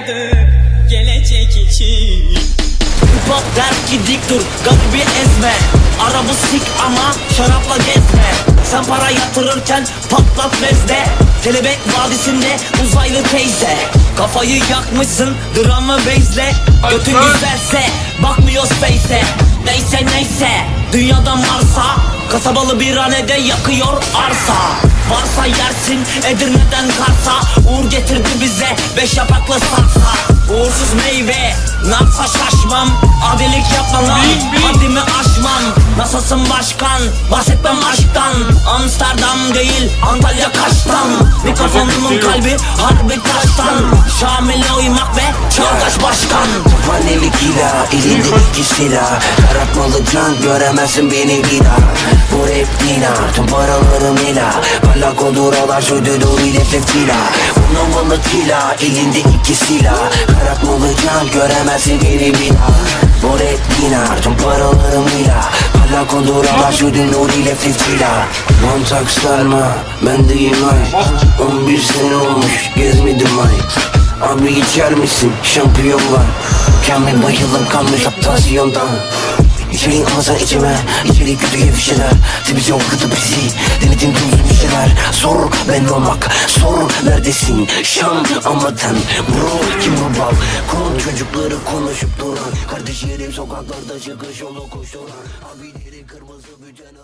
aylardır gelecek için. Pop der ki dik dur garibi ezme. Arabı sik ama şarapla gezme. Sen para yatırırken patlat bezde. Kelebek vadisinde uzaylı teyze. Kafayı yakmışsın dramı bezle. Götün güzelse bakmıyor space'e. Neyse neyse dünyadan varsa Kasabalı bir hanede yakıyor arsa. Varsa yersin Edirne'den Kars'a Uğur getirdi bize beş yapraklı saksa Uğursuz meyve Napsa şaşmam. Adilik yapmam Nasılsın başkan Bahsetmem aşktan. Amsterdam değil Antalya Kaş'tan. Mikrofonumun kalbi harbi taştan. Şamil'e uymak ve çağdaş başkan. Paneli kila, elinde iki silah. Yaratmalı can, göremezsin beni bir daha. Bu rap dina, tüm paralarım ila Parlak olur alar, şöyle doğru ile tefkila Bunun balı kila, elinde iki silah. Yaratmalı can, göremezsin beni bir daha Bu rap dina, tüm paralarım ila Parlak olur alar, şöyle doğru ile tefkila Montak sarma, ben deyim ay 11 sene olmuş, gezmedim ay Abi içer misin? Şampiyon var. Kamil bayılıp kalmış tansiyondan İçeri almasan içime. İçeri kötü gibi şeyler. Televizyon kıtı bizi. Denedim tuzlu bir şeyler. Sor ben olmak. Sor neredesin? Şam anlatan Bro kim bu bal? Kon çocukları konuşup duran Kardeşlerim sokaklarda çıkış yolu koşturan Abileri kırmızı bütün